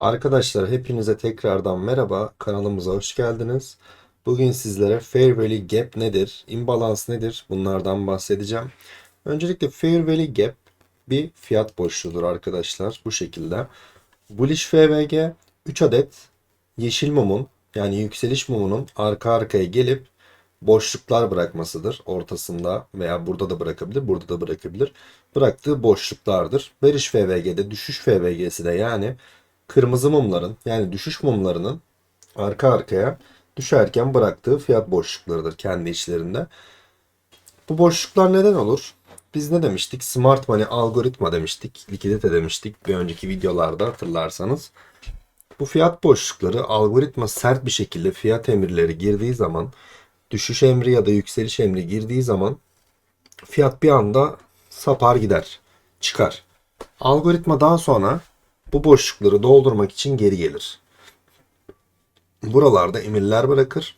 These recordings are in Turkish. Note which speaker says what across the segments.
Speaker 1: Arkadaşlar hepinize tekrardan merhaba. Kanalımıza hoş geldiniz. Bugün sizlere Fair Value Gap nedir? Imbalans nedir? Bunlardan bahsedeceğim. Öncelikle Fair Value Gap bir fiyat boşluğudur arkadaşlar. Bu şekilde. Bullish FVG 3 adet yeşil mumun yani yükseliş mumunun arka arkaya gelip boşluklar bırakmasıdır. Ortasında veya burada da bırakabilir, burada da bırakabilir. Bıraktığı boşluklardır. Bearish FVG'de düşüş FVG'si de yani kırmızı mumların yani düşüş mumlarının arka arkaya düşerken bıraktığı fiyat boşluklarıdır kendi içlerinde. Bu boşluklar neden olur? Biz ne demiştik? Smart money algoritma demiştik. Likidite demiştik bir önceki videolarda hatırlarsanız. Bu fiyat boşlukları algoritma sert bir şekilde fiyat emirleri girdiği zaman düşüş emri ya da yükseliş emri girdiği zaman fiyat bir anda sapar gider. Çıkar. Algoritma daha sonra bu boşlukları doldurmak için geri gelir. Buralarda emirler bırakır.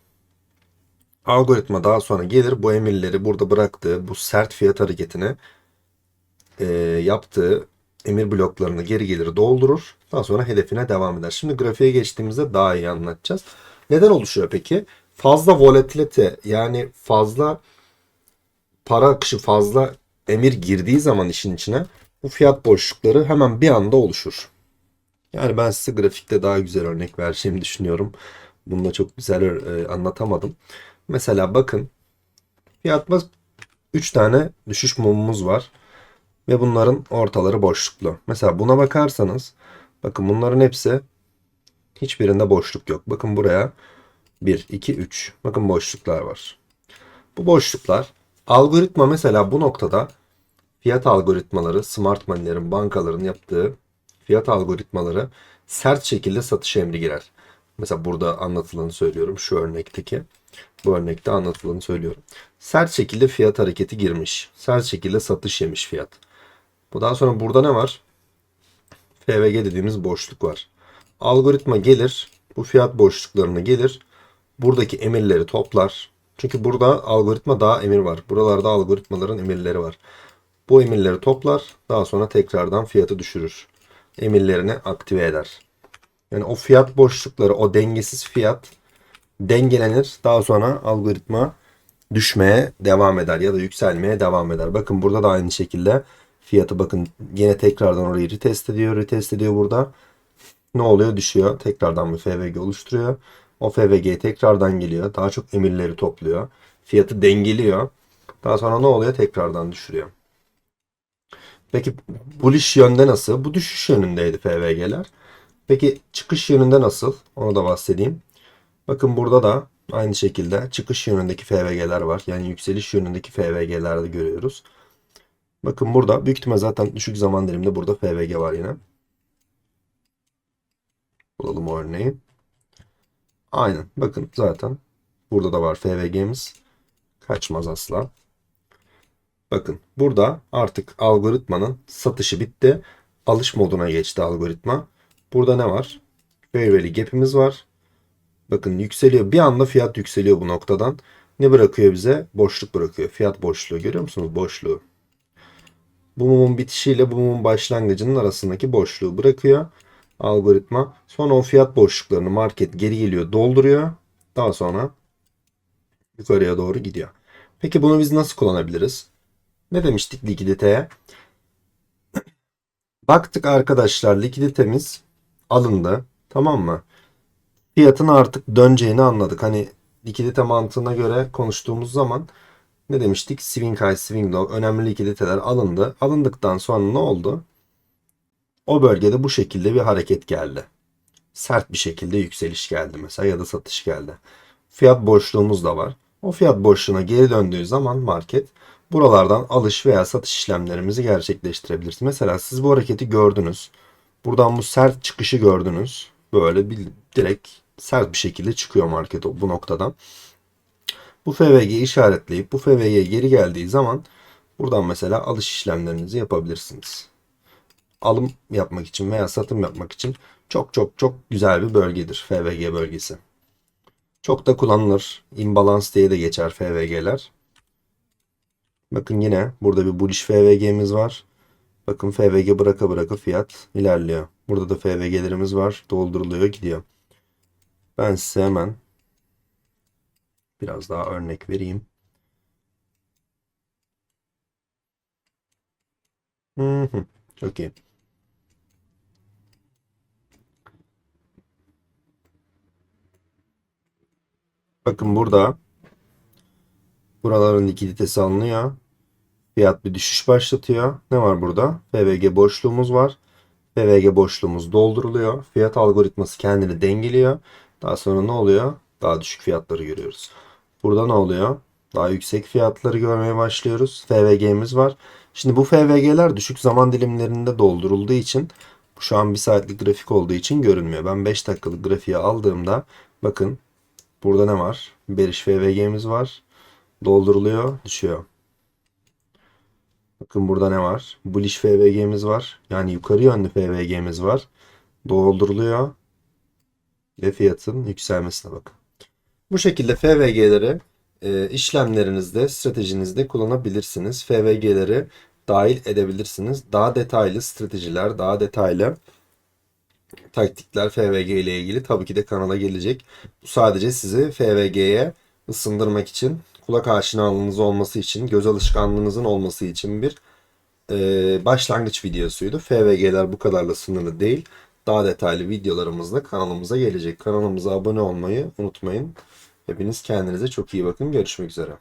Speaker 1: Algoritma daha sonra gelir bu emirleri burada bıraktığı bu sert fiyat hareketini e, yaptığı emir bloklarını geri gelir doldurur. Daha sonra hedefine devam eder. Şimdi grafiğe geçtiğimizde daha iyi anlatacağız. Neden oluşuyor peki? Fazla volatilite yani fazla para akışı fazla emir girdiği zaman işin içine bu fiyat boşlukları hemen bir anda oluşur. Yani ben size grafikte daha güzel örnek vereceğimi düşünüyorum. Bunu da çok güzel e, anlatamadım. Mesela bakın fiyatta 3 tane düşüş mumumuz var. Ve bunların ortaları boşluklu. Mesela buna bakarsanız bakın bunların hepsi hiçbirinde boşluk yok. Bakın buraya 1, 2, 3. Bakın boşluklar var. Bu boşluklar algoritma mesela bu noktada fiyat algoritmaları, smart money'lerin, bankaların yaptığı fiyat algoritmaları sert şekilde satış emri girer. Mesela burada anlatılanı söylüyorum. Şu örnekteki. Bu örnekte anlatılanı söylüyorum. Sert şekilde fiyat hareketi girmiş. Sert şekilde satış yemiş fiyat. Bu daha sonra burada ne var? FVG dediğimiz boşluk var. Algoritma gelir. Bu fiyat boşluklarını gelir. Buradaki emirleri toplar. Çünkü burada algoritma daha emir var. Buralarda algoritmaların emirleri var. Bu emirleri toplar. Daha sonra tekrardan fiyatı düşürür emirlerini aktive eder. Yani o fiyat boşlukları, o dengesiz fiyat dengelenir. Daha sonra algoritma düşmeye devam eder ya da yükselmeye devam eder. Bakın burada da aynı şekilde fiyatı bakın yine tekrardan orayı retest ediyor, retest ediyor burada. Ne oluyor? Düşüyor. Tekrardan bir FVG oluşturuyor. O FVG tekrardan geliyor. Daha çok emirleri topluyor. Fiyatı dengeliyor. Daha sonra ne oluyor? Tekrardan düşürüyor. Peki bullish yönde nasıl? Bu düşüş yönündeydi FVG'ler. Peki çıkış yönünde nasıl? Onu da bahsedeyim. Bakın burada da aynı şekilde çıkış yönündeki FVG'ler var. Yani yükseliş yönündeki FVG'lerde görüyoruz. Bakın burada büyük ihtimal zaten düşük zaman diliminde burada FVG var yine. Bulalım o örneği. Aynen. Bakın zaten burada da var FVG'miz. Kaçmaz asla. Bakın burada artık algoritmanın satışı bitti. Alış moduna geçti algoritma. Burada ne var? Fair gap'imiz var. Bakın yükseliyor. Bir anda fiyat yükseliyor bu noktadan. Ne bırakıyor bize? Boşluk bırakıyor. Fiyat boşluğu. Görüyor musunuz? Boşluğu. Bu mumun bitişiyle bu mumun başlangıcının arasındaki boşluğu bırakıyor algoritma. Sonra o fiyat boşluklarını market geri geliyor, dolduruyor. Daha sonra yukarıya doğru gidiyor. Peki bunu biz nasıl kullanabiliriz? Ne demiştik likiditeye? Baktık arkadaşlar likiditemiz alındı. Tamam mı? Fiyatın artık döneceğini anladık. Hani likidite mantığına göre konuştuğumuz zaman ne demiştik? Swing high, swing low önemli likiditeler alındı. Alındıktan sonra ne oldu? O bölgede bu şekilde bir hareket geldi. Sert bir şekilde yükseliş geldi mesela ya da satış geldi. Fiyat boşluğumuz da var. O fiyat boşluğuna geri döndüğü zaman market buralardan alış veya satış işlemlerimizi gerçekleştirebiliriz. Mesela siz bu hareketi gördünüz. Buradan bu sert çıkışı gördünüz. Böyle bir direkt sert bir şekilde çıkıyor market bu noktadan. Bu FVG'yi işaretleyip bu FVG geri geldiği zaman buradan mesela alış işlemlerinizi yapabilirsiniz. Alım yapmak için veya satım yapmak için çok çok çok güzel bir bölgedir FVG bölgesi. Çok da kullanılır. Imbalance diye de geçer FVG'ler. Bakın yine burada bir bullish FVG'miz var. Bakın FVG bıraka bıraka fiyat ilerliyor. Burada da FVG'lerimiz var. Dolduruluyor gidiyor. Ben size hemen biraz daha örnek vereyim. Çok iyi. Bakın burada buraların likiditesi alınıyor. Fiyat bir düşüş başlatıyor. Ne var burada? FVG boşluğumuz var. FVG boşluğumuz dolduruluyor. Fiyat algoritması kendini dengeliyor. Daha sonra ne oluyor? Daha düşük fiyatları görüyoruz. Burada ne oluyor? Daha yüksek fiyatları görmeye başlıyoruz. FVG'miz var. Şimdi bu FVG'ler düşük zaman dilimlerinde doldurulduğu için şu an bir saatlik grafik olduğu için görünmüyor. Ben 5 dakikalık grafiği aldığımda bakın burada ne var? Beriş FVG'miz var. Dolduruluyor, düşüyor. Bakın burada ne var? Bullish FVG'miz var. Yani yukarı yönlü FVG'miz var. Dolduruluyor. Ve fiyatın yükselmesine bakın. Bu şekilde FVG'leri e, işlemlerinizde, stratejinizde kullanabilirsiniz. FVG'leri dahil edebilirsiniz. Daha detaylı stratejiler, daha detaylı taktikler FVG ile ilgili tabii ki de kanala gelecek. Bu sadece sizi FVG'ye ısındırmak için, kulak aşinalığınız olması için, göz alışkanlığınızın olması için bir e, başlangıç videosuydu. FVG'ler bu kadarla sınırlı değil. Daha detaylı videolarımız da kanalımıza gelecek. Kanalımıza abone olmayı unutmayın. Hepiniz kendinize çok iyi bakın. Görüşmek üzere.